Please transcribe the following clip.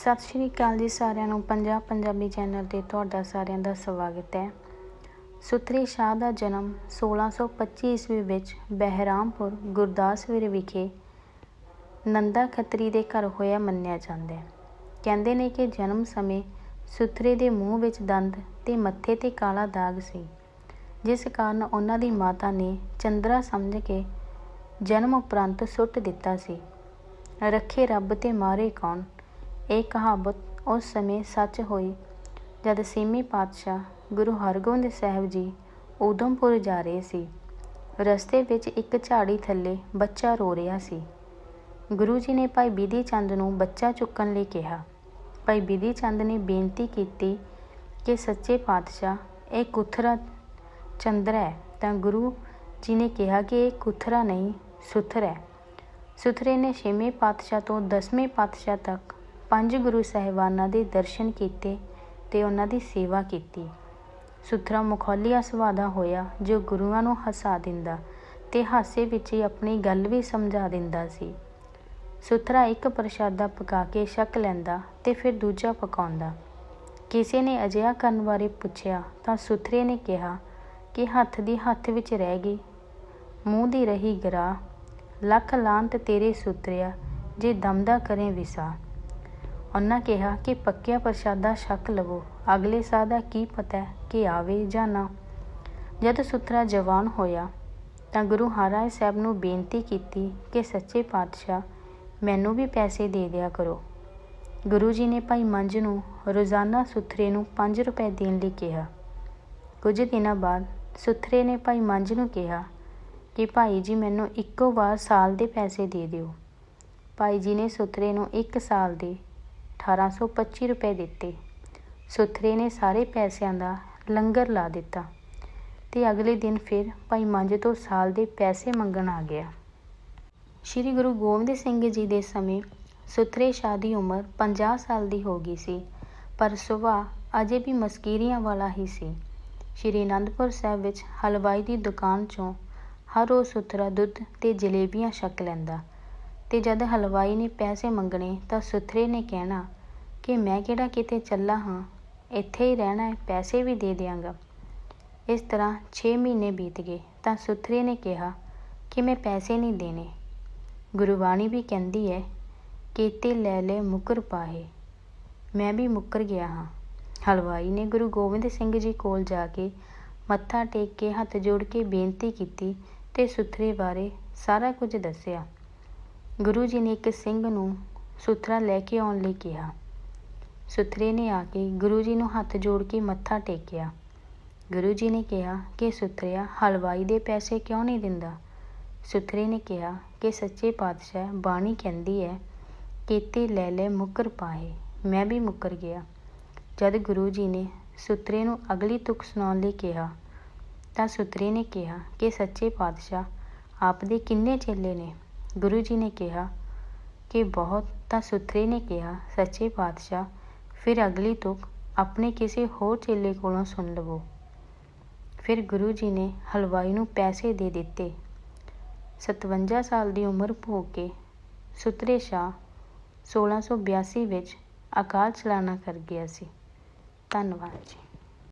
ਸਤਿ ਸ਼੍ਰੀ ਅਕਾਲ ਜੀ ਸਾਰਿਆਂ ਨੂੰ, ਪੰਜਾਬ ਪੰਜਾਬੀ ਚੈਨਲ ਤੇ ਤੁਹਾਡਾ ਸਾਰਿਆਂ ਦਾ ਸਵਾਗਤ ਹੈ। ਸੁਥਰੀ ਸ਼ਾਹ ਦਾ ਜਨਮ 1625 ਈਸਵੀ ਵਿੱਚ ਬਹਿਰਾਮਪੁਰ, ਗੁਰਦਾਸਪੁਰ ਵਿਖੇ ਨੰਦਾ ਖੱਤਰੀ ਦੇ ਘਰ ਹੋਇਆ ਮੰਨਿਆ ਜਾਂਦਾ ਹੈ। ਕਹਿੰਦੇ ਨੇ ਕਿ ਜਨਮ ਸਮੇਂ ਸੁਥਰੇ ਦੇ ਮੂੰਹ ਵਿੱਚ ਦੰਦ ਤੇ ਮੱਥੇ ਤੇ ਕਾਲਾ ਦਾਗ ਸੀ, ਜਿਸ ਕਾਰਨ ਉਹਨਾਂ ਦੀ ਮਾਤਾ ਨੇ ਚੰਦਰਾ ਸਮਝ ਕੇ ਜਨਮ ਉਪਰੰਤ ਸੁੱਟ ਦਿੱਤਾ ਸੀ। ਰੱਖੇ ਰੱਬ ਤੇ ਮਾਰੇ ਕੌਣ? ਇਹ ਕਹਾਵਤ ਉਸ ਸਮੇਂ ਸੱਚ ਹੋਈ ਜਦ ਸੀਮੀ ਪਾਤਸ਼ਾਹ ਗੁਰੂ ਹਰਗੋਬਿੰਦ ਸਾਹਿਬ ਜੀ ਊਧਮਪੁਰ ਜਾ ਰਹੇ ਸੀ। ਰਸਤੇ ਵਿੱਚ ਇੱਕ ਝਾੜੀ ਥੱਲੇ ਬੱਚਾ ਰੋ ਰਿਹਾ ਸੀ। ਗੁਰੂ ਜੀ ਨੇ ਭਾਈ ਬਿਧੀ ਚੰਦ ਨੂੰ ਬੱਚਾ ਚੁੱਕਣ ਲਈ ਕਿਹਾ। ਭਾਈ ਬਿਧੀ ਚੰਦ ਨੇ ਬੇਨਤੀ ਕੀਤੀ ਕਿ ਸੱਚੇ ਪਾਤਸ਼ਾਹ, ਇਹ ਕੁਥਰਾ ਚੰਦਰ ਹੈ ਤਾਂ ਗੁਰੂ ਜੀ ਨੇ ਕਿਹਾ ਕਿ ਇਹ ਕੁਥਰਾ ਨਹੀਂ, ਸੁਥਰਾ ਹੈ। ਸੁਥਰੇ ਨੇ ਛੇਵੇਂ ਪਾਤਸ਼ਾਹ ਤੋਂ ਦਸਵੇਂ ਪਾਤਸ਼ਾਹ ਤੱਕ ਪੰਜ ਗੁਰੂ ਸਾਹਿਬਾਨਾਂ ਦੇ ਦਰਸ਼ਨ ਕੀਤੇ ਤੇ ਉਹਨਾਂ ਦੀ ਸੇਵਾ ਕੀਤੀ। ਸੁਥਰਾ ਮੁਖੌਲੀਆ ਸੁਭਾਅ ਦਾ ਹੋਇਆ ਜੋ ਗੁਰੂਆਂ ਨੂੰ ਹਸਾ ਦਿੰਦਾ ਤੇ ਹਾਸੇ ਵਿੱਚ ਹੀ ਆਪਣੀ ਗੱਲ ਵੀ ਸਮਝਾ ਦਿੰਦਾ ਸੀ। ਸੁਥਰਾ ਇੱਕ ਪ੍ਰਸ਼ਾਦਾ ਪਕਾ ਕੇ ਛਕ ਲੈਂਦਾ ਤੇ ਫਿਰ ਦੂਜਾ ਪਕਾਉਂਦਾ। ਕਿਸੇ ਨੇ ਅਜਿਹਾ ਕਰਨ ਬਾਰੇ ਪੁੱਛਿਆ ਤਾਂ ਸੁਥਰੇ ਨੇ ਕਿਹਾ ਕਿ ਹੱਥ ਦੀ ਹੱਥ ਵਿੱਚ ਰਹਿ ਗਈ। ਮੂੰਹ ਦੀ ਰਹੀ ਗਰਾ ਲੱਖ ਲਾਂਤ ਤੇਰੇ ਸੁਤਰਿਆ, ਜੇ ਦਮਦਾ ਕਰੇ ਵਿਸਾ। ਉਹਨਾਂ ਕਿਹਾ ਕਿ ਪੱਕਿਆ ਪ੍ਰਸ਼ਾਦਾ ਛਕ ਲਵੋ। ਅਗਲੇ ਸਾਹ ਦਾ ਕੀ ਪਤਾ ਕਿ ਆਵੇ ਜਾਂ ਨਾ। ਜਦ ਸੁਥਰਾ ਜਵਾਨ ਹੋਇਆ, ਤਾਂ ਗੁਰੂ ਹਰਿਰਾਏ ਸਾਹਿਬ ਨੂੰ ਬੇਨਤੀ ਕੀਤੀ ਕਿ, ਸੱਚੇ ਪਾਤਸ਼ਾਹ, ਮੈਨੂੰ ਵੀ ਪੈਸੇ ਦੇ ਦਿਆ ਕਰੋ। ਗੁਰੂ ਜੀ ਨੇ ਭਾਈ ਮੰਜ ਨੂੰ ਰੋਜ਼ਾਨਾ ਸੁਥਰੇ ਨੂੰ 5 ਰੁਪਏ ਦੇਣ ਲਈ ਕਿਹਾ। ਕੁਝ ਦਿਨਾਂ ਬਾਅਦ ਸੁਥਰੇ ਨੇ ਭਾਈ ਮੰਜ ਨੂੰ ਕਿਹਾ ਕਿ, ਭਾਈ ਜੀ, ਮੈਨੂੰ ਇੱਕੋ ਵਾਰ ਸਾਲ ਦੇ ਪੈਸੇ ਦੇ ਦਿਓ। ਭਾਈ ਜੀ ਨੇ ਸੁਥਰੇ ਨੂੰ 1 ਸਾਲ ਦੇ 1825 ਰੁਪਏ ਦਿੱਤੇ। ਸੁਥਰੇ ਨੇ ਸਾਰੇ ਪੈਸਿਆਂ ਦਾ ਲੰਗਰ ਲਾ ਦਿੱਤਾ ਤੇ ਅਗਲੇ ਦਿਨ ਫਿਰ ਭਾਈ ਮੰਜ ਤੋਂ ਸਾਲ ਦੇ ਪੈਸੇ ਮੰਗਣ ਆ ਗਿਆ। ਸ੍ਰੀ ਗੁਰੂ ਗੋਬਿੰਦ ਸਿੰਘ ਜੀ ਦੇ ਸਮੇਂ ਸੁਥਰੇ ਸ਼ਾਹ ਦੀ ਉਮਰ 50 ਸਾਲ ਦੀ ਹੋ ਗਈ ਸੀ, ਪਰ ਸੁਭਾਅ ਅਜੇ ਵੀ ਮਸਕੀਰੀਆਂ ਵਾਲਾ ਹੀ ਸੀ। ਸ਼੍ਰੀ ਅਨੰਦਪੁਰ ਸਾਹਿਬ ਵਿੱਚ ਹਲਵਾਈ ਦੀ ਦੁਕਾਨ 'ਚੋਂ ਹਰ ਰੋਜ਼ ਸੁਥਰਾ ਦੁੱਧ ਤੇ ਜਲੇਬੀਆਂ ਛਕ ਲੈਂਦਾ। ਤੇ ਜਦ ਹਲਵਾਈ ਨੇ ਪੈਸੇ ਮੰਗਣੇ ਤਾਂ ਸੁਥਰੇ ਨੇ ਕਹਿਣਾ ਕਿ ਮੈਂ ਕਿਹੜਾ ਕਿਤੇ ਚੱਲਾ ਹਾਂ, ਇੱਥੇ ਹੀ ਰਹਿਣਾ ਹੈ, ਪੈਸੇ ਵੀ ਦੇ ਦਿਆਂਗਾ। ਇਸ ਤਰ੍ਹਾਂ 6 ਮਹੀਨੇ ਬੀਤ ਗਏ, ਤਾਂ ਸੁਥਰੇ ਨੇ ਕਿਹਾ ਕਿ ਮੈਂ ਪੈਸੇ ਨਹੀਂ ਦੇਣੇ। ਗੁਰਬਾਣੀ ਵੀ ਕਹਿੰਦੀ ਹੈ, ਕੀਤੇ ਲੈ ਲੈ ਮੁਕਰ ਪਾਹੇ। ਮੈਂ ਵੀ ਮੁੱਕਰ ਗਿਆ ਹਾਂ। ਹਲਵਾਈ ਨੇ ਗੁਰੂ ਗੋਬਿੰਦ ਸਿੰਘ ਜੀ ਕੋਲ ਜਾ ਕੇ ਮੱਥਾ ਟੇਕ ਕੇ ਹੱਥ ਜੋੜ ਕੇ ਬੇਨਤੀ ਕੀਤੀ ਤੇ ਸੁਥਰੇ ਬਾਰੇ ਸਾਰਾ ਕੁਝ ਦੱਸਿਆ। ਗੁਰੂ ਜੀ ਨੇ ਇੱਕ ਸਿੰਘ ਨੂੰ ਸੁਥਰਾ ਲੈ ਕੇ ਆਉਣ ਲਈ ਕਿਹਾ। ਸੁਥਰੇ ਨੇ ਆ ਕੇ ਗੁਰੂ ਜੀ ਨੂੰ ਹੱਥ ਜੋੜ ਕੇ ਮੱਥਾ ਟੇਕਿਆ। ਗੁਰੂ ਜੀ ਨੇ ਕਿਹਾ ਕਿ ਸੁਥਰਿਆ ਹਲਵਾਈ ਦੇ ਪੈਸੇ ਕਿਉਂ ਨਹੀਂ ਦਿੰਦਾ? ਸੁਥਰੇ ਨੇ ਕਿਹਾ ਕਿ ਸੱਚੇ ਪਾਤਸ਼ਾਹ ਬਾਣੀ ਕਹਿੰਦੀ ਹੈ, ਕੀਤੇ ਲੈ ਲੈ ਮੁਕਰ ਪਾਏ ਮੈਂ ਵੀ ਮੁਕਰ ਗਿਆ। ਜਦ ਗੁਰੂ ਜੀ ਨੇ ਸੁਥਰੇ ਨੂੰ ਅਗਲੀ ਤੁਕ ਸੁਣਾਉਣ ਲਈ ਕਿਹਾ, ਤਾਂ ਸੁਥਰੇ ਨੇ ਕਿਹਾ ਕਿ ਸੱਚੇ ਪਾਤਸ਼ਾਹ, ਆਪ ਦੇ ਕਿੰਨੇ ਚੇਲੇ ਨੇ? ਗੁਰੂ ਜੀ ਨੇ ਕਿਹਾ ਕਿ ਬਹੁਤ ਤਾਂ ਸੁਥਰੇ ਨੇ ਕਿਹਾ, ਸੱਚੇ ਪਾਤਸ਼ਾਹ, ਫਿਰ ਅਗਲੀ ਤੁਕ ਆਪਣੇ ਕਿਸੇ ਹੋਰ ਚੇਲੇ ਕੋਲੋਂ ਸੁਣ ਲਵੋ। ਫਿਰ ਗੁਰੂ ਜੀ ਨੇ ਹਲਵਾਈ ਨੂੰ ਪੈਸੇ ਦੇ ਦਿੱਤੇ। 57 ਸਾਲ ਦੀ ਉਮਰ ਭੋਗ ਕੇ ਸੁਤਰੇ ਸ਼ਾਹ 1682 ਵਿੱਚ ਅਕਾਲ ਚਲਾਣਾ ਕਰ ਗਿਆ ਸੀ। ਧੰਨਵਾਦ ਜੀ।